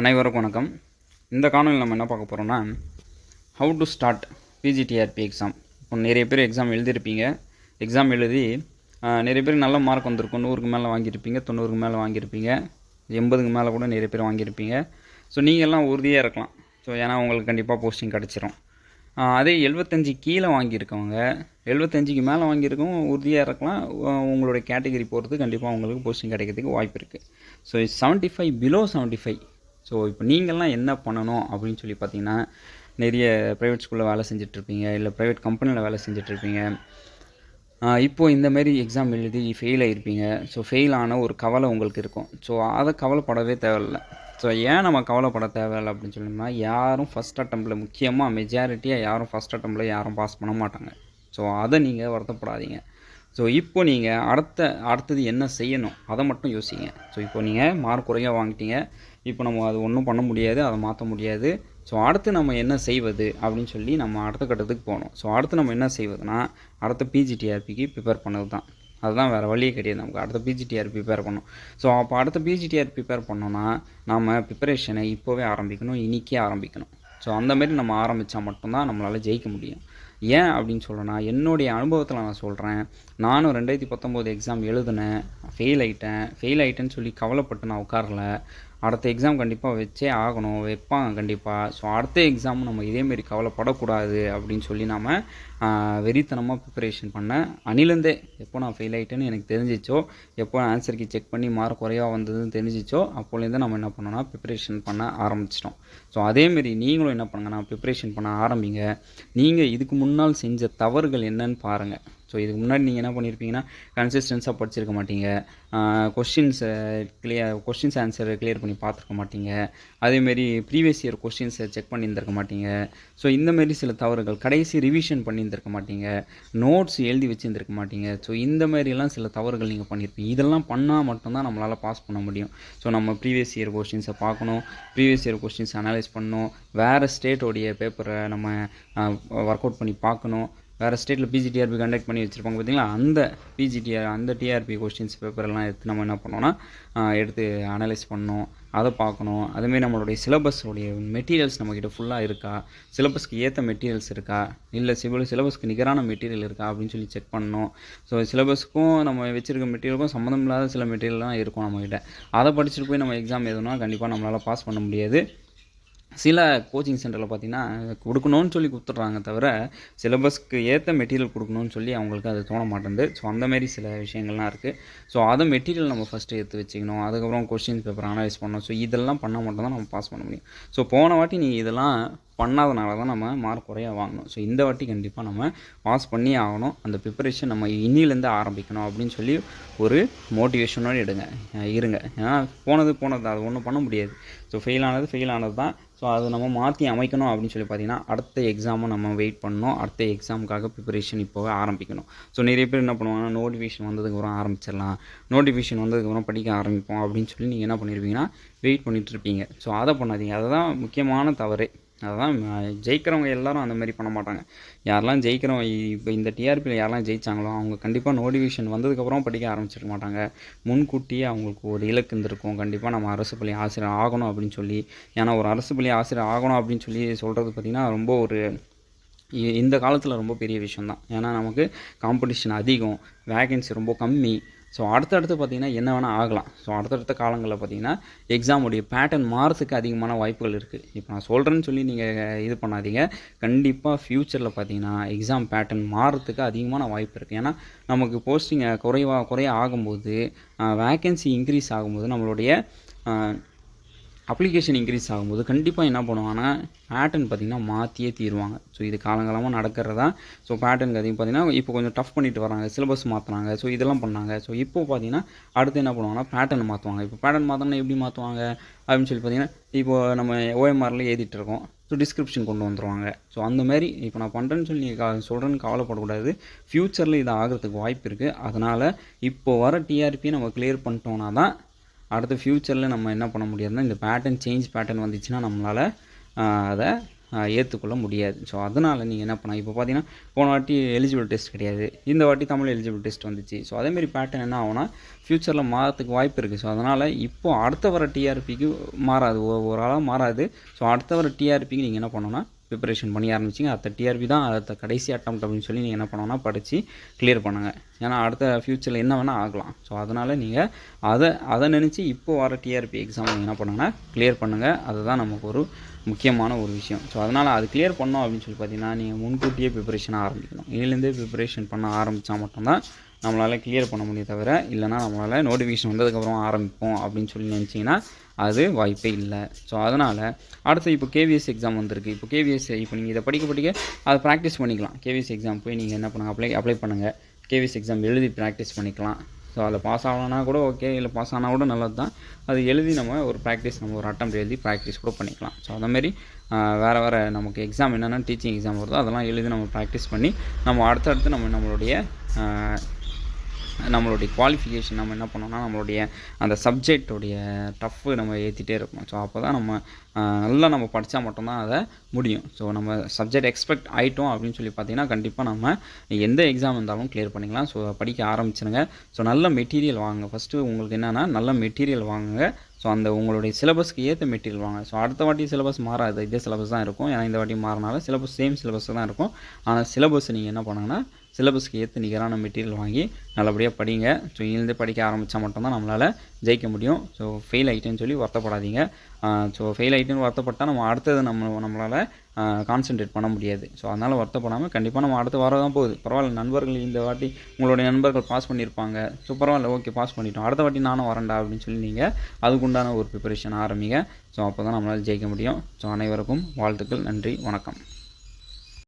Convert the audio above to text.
அனைவருக்கும் வணக்கம். இந்த காணொலியில் நம்ம என்ன பார்க்க போகிறோம்னா how to start PGTRB exam இப்போ நிறைய பேர் எக்ஸாம் எழுதியிருப்பீங்க. எக்ஸாம் எழுதி நிறைய பேர் நல்ல மார்க் வந்திருக்கும். நூறுக்கு மேலே வாங்கியிருப்பீங்க தொண்ணூறுக்கு மேலே வாங்கியிருப்பீங்க எண்பதுக்கு மேலே கூட நிறைய பேர் வாங்கியிருப்பீங்க. ஸோ நீங்கள்லாம் உறுதியாக இருக்கலாம். ஸோ ஏன்னா உங்களுக்கு கண்டிப்பாக போஸ்டிங் கிடச்சிரும். அதே எழுபத்தஞ்சு கீழே வாங்கியிருக்கவங்க எழுபத்தஞ்சுக்கு மேலே வாங்கியிருக்கவங்க உறுதியாக இருக்கலாம். உங்களுடைய கேட்டகரி போகிறதுக்கு கண்டிப்பாக உங்களுக்கு போஸ்டிங் கிடைக்கிறதுக்கு வாய்ப்பு இருக்குது so seventy five below seventy five so இப்போ நீங்கள்லாம் என்ன பண்ணணும் அப்படின்னு சொல்லி பார்த்தீங்கன்னா நிறைய ப்ரைவேட் ஸ்கூலில் வேலை செஞ்சிட்ருப்பீங்க இல்லை ப்ரைவேட் கம்பெனியில் வேலை செஞ்சிட்ருப்பீங்க. இப்போது இந்தமாரி எக்ஸாம் எழுதி ஃபெயில் ஆகிருப்பீங்க ஸோ ஃபெயில் ஆன ஒரு கவலை உங்களுக்கு இருக்கும். ஸோ அதை கவலைப்படவே தேவையில்லை. ஸோ ஏன் நம்ம கவலைப்பட தேவையில்லை அப்படின்னு சொன்னோம்னா யாரும் ஃபஸ்ட் அட்டம்ப்டில் முக்கியமாக மெஜாரிட்டியாக யாரும் ஃபஸ்ட் அட்டம்ப்டில் யாரும் பாஸ் பண்ண மாட்டாங்க. ஸோ அதை நீங்கள் வருத்தப்படாதீங்க. ஸோ இப்போ நீங்கள் அடுத்த அடுத்தது என்ன செய்யணும்? அதை மட்டும் யோசிங்க. ஸோ இப்போ நீங்கள் மார்க் குறைய வாங்கிட்டீங்க. இப்போ நம்ம அது ஒன்றும் பண்ண முடியாது. அதை மாற்ற முடியாது. ஸோ அடுத்து நம்ம என்ன செய்வது? அப்படின்னு சொல்லி நம்ம அடுத்த கட்டத்துக்கு போகணும். ஸோ அடுத்து நம்ம என்ன செய்வதுனா அடுத்த பிஜிடிஆர்பிக்கு ப்ரிப்பேர் பண்ணது தான் அதுதான் வேறு வழியே கிடையாது நமக்கு. அடுத்த பிஜிடிஆர் ப்ரிப்பேர் பண்ணணும். ஸோ அப்போ அடுத்த பிஜிடிஆர் ப்ரிப்பேர் பண்ணோன்னா நம்ம ப்ரிப்பரேஷனை இப்போவே ஆரம்பிக்கணும். இன்றைக்கே ஆரம்பிக்கணும். ஸோ அந்தமாரி நம்ம ஆரம்பித்தா மட்டும்தான் நம்மளால் ஜெயிக்க முடியும். ஏன் அப்படின்னு சொல்லணும்னா என்னுடைய அனுபவத்தில் நான் சொல்கிறேன் நானும் ரெண்டாயிரத்தி பத்தொம்போது எக்ஸாம் எழுதினேன். ஃபெயில் ஆகிட்டேன் ஃபெயில் ஆகிட்டேன்னு சொல்லி கவலைப்பட்டு நான் உட்காரல. அடுத்த எக்ஸாம் கண்டிப்பாக வச்சே ஆகணும் வைப்பாங்க கண்டிப்பாக ஸோ அடுத்த எக்ஸாமும் நம்ம இதேமாரி கவலைப்படக்கூடாது அப்படின்னு சொல்லி நாம் வெறித்தனமாக ப்ரிப்பரேஷன் பண்ணேன் அணிலேருந்தே எப்போ நான் ஃபெயில் ஆகிட்டேன்னு எனக்கு தெரிஞ்சிச்சோ எப்போ ஆன்சருக்கு செக் பண்ணி மார்க் குறைவா வந்ததுன்னு தெரிஞ்சிச்சோ அப்போலேருந்து நம்ம என்ன பண்ணோம்னா ப்ரிப்பரேஷன் பண்ண ஆரம்பிச்சிட்டோம். ஸோ அதேமாரி நீங்களும் என்ன பண்ணுங்கன்னா ப்ரிப்பரேஷன் பண்ண ஆரம்பிங்க. நீங்கள் இதுக்கு முன்னால் செஞ்ச தவறுகள் என்னன்னு பாருங்கள் ஸோ இதுக்கு முன்னாடி நீங்கள் என்ன பண்ணியிருப்பீங்கன்னா கன்சிஸ்டன்ஸாக படிச்சிருக்க மாட்டீங்க. கொஷின்ஸை கிளியர் கொஷின்ஸ் ஆன்சர் கிளியர் பண்ணி பார்த்துருக்க மாட்டீங்க. அதேமாரி ப்ரீவியஸ் இயர் கொஷின்ஸை செக் பண்ணியிருந்திருக்க மாட்டீங்க. ஸோ இந்தமாரி சில தவறுகள் கடைசி ரிவிஷன் பண்ணியிருந்திருக்க மாட்டீங்க. நோட்ஸ் எழுதி வச்சுருந்துருக்க மாட்டீங்க. ஸோ இந்த மாதிரிலாம் சில தவறுகள் நீங்கள் பண்ணியிருப்பீங்க இதெல்லாம் பண்ணால் மட்டும்தான் நம்மளால் பாஸ் பண்ண முடியும். ஸோ நம்ம ப்ரீவியஸ் இயர் கொஷின்ஸை பார்க்கணும். ப்ரீவியஸ் இயர் கொஸ்டின்ஸ் அனலைஸ் பண்ணணும். வேறு ஸ்டேட்டோடைய பேப்பரை நம்ம ஒர்க் அவுட் பண்ணி பார்க்கணும். வேறு ஸ்டேட்டில் பிஜிடிஆர்பி கண்டக்ட் பண்ணி வச்சுருப்பாங்க பார்த்தீங்களா அந்த பிஜிடிஆர் அந்த டிஆர்பி கொஸ்டின்ஸ் பேப்பரெல்லாம் எடுத்து நம்ம என்ன பண்ணோன்னா எடுத்து அனலைஸ் பண்ணணும் அதை பார்க்கணும். அதுமாரி நம்மளுடைய சிலபஸோடைய மெட்டீரியல்ஸ் நம்மக்கிட்ட ஃபுல்லாக இருக்கா? சிலபஸ்க்கு ஏற்ற மெட்டீரியல்ஸ் இருக்கா? இல்லை சிவில் சிலபஸ்க்கு நிகரான மெட்டீரியல் இருக்கா? அப்படின்னு சொல்லி செக் பண்ணணும். ஸோ சிலபஸ்க்கும் நம்ம வச்சுருக்க மெட்டீரியலுக்கும் சம்மந்தம் இல்லாத சில மெட்டீரியல்லாம் இருக்கும் நம்மக்கிட்ட அதை படிச்சுட்டு போய் நம்ம எக்ஸாம் எதுனா கண்டிப்பாக நம்மளால் பாஸ் பண்ண முடியாது. சில கோச்சிங் சென்டரில் பார்த்தீங்கன்னா கொடுக்கணும்னு சொல்லி கொடுத்துட்றாங்க தவிர சிலபஸ்க்கு ஏற்ற மெட்டீரியல் கொடுக்கணும்னு சொல்லி அவங்களுக்கு அது தோண மாட்டேங்குது. ஸோ அந்தமாரி சில விஷயங்கள்லாம் இருக்குது ஸோ அதை மெட்டீரியல் நம்ம ஃபஸ்ட்டு எடுத்து வச்சுக்கணும். அதுக்கப்புறம் கொஸ்டின் பேப்பர் அனலைஸ் பண்ணணும். ஸோ இதெல்லாம் பண்ணால் மட்டும்தான் நம்ம பாஸ் பண்ண முடியும். ஸோ போன வாட்டி நீங்கள் இதெல்லாம் பண்ணாதனால தான் நம்ம மார்க் குறைய வாங்கணும். ஸோ இந்த வாட்டி கண்டிப்பாக நம்ம பாஸ் பண்ணி ஆகணும். அந்த ப்ரிப்பரேஷன் நம்ம இன்னிலேருந்து ஆரம்பிக்கணும் அப்படின்னு சொல்லி ஒரு மோட்டிவேஷனோடு எடுங்க. இருங்க. ஏன்னா போனது போனது அது ஒன்றும் பண்ண முடியாது. ஸோ ஃபெயில் ஆனது ஃபெயில் ஆனது தான். ஸோ அதை நம்ம மாற்றி அமைக்கணும் அப்படின்னு சொல்லி பார்த்தீங்கன்னா அடுத்த எக்ஸாமை நம்ம வெயிட் பண்ணணும். அடுத்த எக்ஸாமுக்காக ப்ரிப்பரேஷன் இப்போவே ஆரம்பிக்கணும். ஸோ நிறைய பேர் என்ன பண்ணுவாங்கன்னா நோட்டிஃபிகேஷன் வந்ததுக்கப்புறம் ஆரம்பிச்சிடலாம். நோட்டிஃபிகேஷன் வந்ததுக்கப்புறம் படிக்க ஆரம்பிப்போம் அப்படின்னு சொல்லி நீங்கள் என்ன பண்ணியிருப்பீங்கன்னா வெயிட் பண்ணிகிட்ருப்பீங்க இருப்பீங்க. ஸோ அதை பண்ணாதீங்க. அதுதான் முக்கியமான தவறு. அதுதான் ஜெயிக்கிறவங்க எல்லாரும் அந்த மாதிரி பண்ண மாட்டாங்க. யாரெல்லாம் ஜெயிக்கிறவங்க இப்போ இந்த டிஆர்பியில் யாரெல்லாம் ஜெயிச்சாங்களோ அவங்க கண்டிப்பாக நோட்டிஃபிகேஷன் வந்ததுக்கப்புறம் படிக்க ஆரம்பிச்சிருக்க மாட்டாங்க. முன்கூட்டியே அவங்களுக்கு ஒரு இலக்கு இருந்திருக்கும். கண்டிப்பாக நம்ம அரசு பள்ளி ஆசிரியர் ஆகணும் அப்படின்னு சொல்லி ஏன்னா ஒரு அரசு பள்ளி ஆசிரியர் ஆகணும் அப்படின்னு சொல்லி சொல்கிறது பார்த்திங்கன்னா ரொம்ப ஒரு இ- இந்த காலத்தில் ரொம்ப பெரிய விஷயம் தான் ஏன்னா நமக்கு காம்படிஷன் அதிகம் வேகன்சி ரொம்ப கம்மி. ஸோ அடுத்தடுத்து பார்த்திங்கன்னா என்ன வேணால் ஆகலாம். ஸோ அடுத்தடுத்த காலங்களில் பார்த்திங்கன்னா எக்ஸாமுடைய பேட்டர்ன் மாறத்துக்கு அதிகமான வாய்ப்புகள் இருக்குது இப்போ நான் சொல்கிறேன்னு சொல்லி நீங்கள் இது பண்ணாதீங்க. கண்டிப்பாக ஃப்யூச்சரில் பார்த்தீங்கன்னா எக்ஸாம் பேட்டர்ன் மாறத்துக்கு அதிகமான வாய்ப்பு இருக்குது ஏன்னா நமக்கு போஸ்டிங் குறைவாக குறைய ஆகும்போது வேக்கன்சி இன்க்ரீஸ் ஆகும்போது நம்மளுடைய அப்ளிகேஷன் இன்க்ரீஸ் ஆகும்போது கண்டிப்பாக என்ன பண்ணுவாங்கன்னா பேட்டர்ன் பார்த்திங்கன்னா மாற்றியே தீருவாங்க. ஸோ இது காலங்காலமாக நடக்கிறதா? ஸோ பேட்டர்னுக்கு அதிகம் பார்த்திங்கன்னா இப்போ கொஞ்சம் டஃப் பண்ணிட்டு வராங்க சிலபஸ் மாற்றுறாங்க ஸோ இதெல்லாம் பண்ணாங்க. ஸோ இப்போ பார்த்தீங்கன்னா அடுத்து என்ன பண்ணுவாங்கன்னா பேட்டர்ன் மாற்றுவாங்க இப்போ பேட்டர்ன் மாற்றணும்னா எப்படி மாற்றுவாங்க அப்படின்னு சொல்லி பார்த்தீங்கன்னா இப்போ நம்ம ஓஎம்ஆரில் எழுதிட்டு இருக்கோம். ஸோ டிஸ்கிரிப்ஷன் கொண்டு வந்துருவாங்க. ஸோ அந்த மாதிரி இப்போ நான் பண்ணுறேன்னு சொல்லி நீங்கள் சொல்கிறேன்னு கவலைப்படக்கூடாது. ஃப்யூச்சரில் இது ஆகிறதுக்கு வாய்ப்பு இருக்குது அதனால் இப்போ வர டிஆர்பி நம்ம கிளியர் பண்ணிட்டோம்னா தான் அடுத்த ஃப்யூச்சரில் நம்ம என்ன பண்ண முடியாதுன்னா இந்த பேட்டர்ன் சேஞ்ச் பேட்டர்ன் வந்துச்சுன்னா நம்மளால் அதை ஏற்றுக்கொள்ள முடியாது. ஸோ அதனால் நீங்கள் என்ன பண்ணலாம்? இப்போ பார்த்தீங்கன்னா போன வாட்டி எலிஜிபிள் டெஸ்ட் கிடையாது. இந்த வாட்டி தமிழ் எலிஜிபிள் டெஸ்ட் வந்துச்சு. ஸோ அதேமாரி பேட்டர்ன் என்ன ஆகும்னா ஃப்யூச்சரில் மாறத்துக்கு வாய்ப்பு இருக்குது ஸோ அதனால் இப்போது அடுத்த வர டிஆர்பிக்கு மாறாது. ஒரு ஆளாக மாறாது. ஸோ அடுத்த வர டிஆர்பிக்கு நீங்கள் என்ன பண்ணணும்னா ப்ரிப்பரேஷன் பண்ணி ஆரம்பிச்சிங்க. அடுத்த டிஆர்பி தான் அடுத்த கடைசி அட்டம் அப்படின்னு சொல்லி நீங்கள் என்ன பண்ணணும்னா படித்து கிளியர் பண்ணுங்கள் ஏன்னா அடுத்த ஃப்யூச்சரில் என்ன வேணால் ஆகலாம். ஸோ அதனால் நீங்கள் அதை அதை நினச்சி இப்போ வர டிஆர்பி எக்ஸாம் நீங்கள் என்ன பண்ணுங்கன்னா கிளியர் பண்ணுங்கள் அதுதான் நமக்கு ஒரு முக்கியமான ஒரு விஷயம். ஸோ அதனால் அது கிளியர் பண்ணோம் அப்படின்னு சொல்லி பார்த்தீங்கன்னா நீங்கள் முன்கூட்டியே ப்ரிப்பரேஷன் ஆரம்பிக்கணும். இதுலேருந்தே ப்ரிப்பரேஷன் பண்ண ஆரம்பித்தா மட்டும்தான் நம்மளால் கிளியர் பண்ண முடியும் தவிர இல்லைனா நம்மளால் நோட்டிஃபிகேஷன் வந்ததுக்கப்புறம் ஆரம்பிப்போம் அப்படின்னு சொல்லி நினச்சிங்கன்னா அது வாய்ப்பே இல்லை. ஸோ அதனால் அடுத்து இப்போ கேவிஎஸ் எக்ஸாம் வந்திருக்கு. இப்போ கேவிஎஸ் இப்போ நீங்கள் இதை படிக்க படிக்க அதை ப்ராக்டிஸ் பண்ணிக்கலாம். கேவிஎஸ் எக்ஸாம் போய் நீங்கள் என்ன பண்ணுங்கள் அப்ளை அப்ளை பண்ணுங்கள் கேவிஎஸ் எக்ஸாம் எழுதி ப்ராக்டிஸ் பண்ணிக்கலாம். ஸோ அதில் பாஸ் ஆகலனா கூட ஓகே இல்லை பாஸ் ஆனால் கூட நல்லது தான் அது எழுதி நம்ம ஒரு ப்ராக்டிஸ் நம்ம ஒரு அட்டம் எழுதி ப்ராக்டிஸ் கூட பண்ணிக்கலாம். ஸோ அதேமாரி வேறு வேறு நமக்கு எக்ஸாம் என்னென்னா டீச்சிங் எக்ஸாம் வருதோ அதெல்லாம் எழுதி நம்ம ப்ராக்டிஸ் பண்ணி நம்ம அடுத்தடுத்து நம்ம நம்மளுடைய நம்மளுடைய குவாலிஃபிகேஷன் நம்ம என்ன பண்ணோம்னா நம்மளுடைய அந்த சப்ஜெக்டோடைய டஃப்பு நம்ம ஏற்றிட்டே இருக்கோம். ஸோ அப்போ தான் நம்ம நல்லா நம்ம படித்தா மட்டும்தான் அதை முடியும். ஸோ நம்ம சப்ஜெக்ட் எக்ஸ்பெக்ட் ஆகிட்டோம் அப்படின்னு சொல்லி பார்த்தீங்கன்னா கண்டிப்பாக நம்ம எந்த எக்ஸாம் இருந்தாலும் கிளியர் பண்ணிக்கலாம். ஸோ படிக்க ஆரம்பிச்சிருங்க. ஸோ நல்ல மெட்டீரியல் வாங்க ஃபஸ்ட்டு உங்களுக்கு என்னென்னா நல்ல மெட்டீரியல் வாங்குங்க. ஸோ அந்த உங்களுடைய சிலபஸ்க்கு ஏற்ற மெட்டீரியல் வாங்க ஸோ அடுத்த வாட்டி சிலபஸ் மாறாது. இதே சிலபஸ் தான் இருக்கும். ஏன்னா இந்த வாட்டி மாறினால சிலபஸ் சேம் சிலபஸ் தான் இருக்கும். ஆனால் சிலபஸ் நீங்கள் என்ன பண்ணுங்கன்னா சிலபஸ்க்கு ஏற்ற நிகரான மெட்டீரியல் வாங்கி நல்லபடியாக படிங்க. ஸோ இங்கேருந்து படிக்க ஆரம்பித்தா மட்டும்தான் நம்மளால் ஜெயிக்க முடியும். ஸோ ஃபெயில் ஆகிட்டேன்னு சொல்லி வருத்தப்படாதீங்க. ஸோ ஃபெயில் ஆகிட்டேன்னு வருத்தப்பட்டால் நம்ம அடுத்தது நம்ம நம்மளால் கான்சென்ட்ரேட் பண்ண முடியாது. ஸோ அதனால் வருத்தப்படாமல் கண்டிப்பாக நம்ம அடுத்து வர தான் போகுது. பரவாயில்ல நண்பர்கள் இந்த வாட்டி உங்களுடைய நண்பர்கள் பாஸ் பண்ணியிருப்பாங்க. ஸோ பரவாயில்ல ஓகே பாஸ் பண்ணிட்டோம். அடுத்த வாட்டி நானும் வரேன்டா அப்படின்னு சொல்லி நீங்கள் அதுக்குண்டான ஒரு ப்ரிப்பரேஷன் ஆரம்பிங்க. ஸோ அப்போ தான் நம்மளால் ஜெயிக்க முடியும். ஸோ அனைவருக்கும் வாழ்த்துக்கள். நன்றி. வணக்கம்.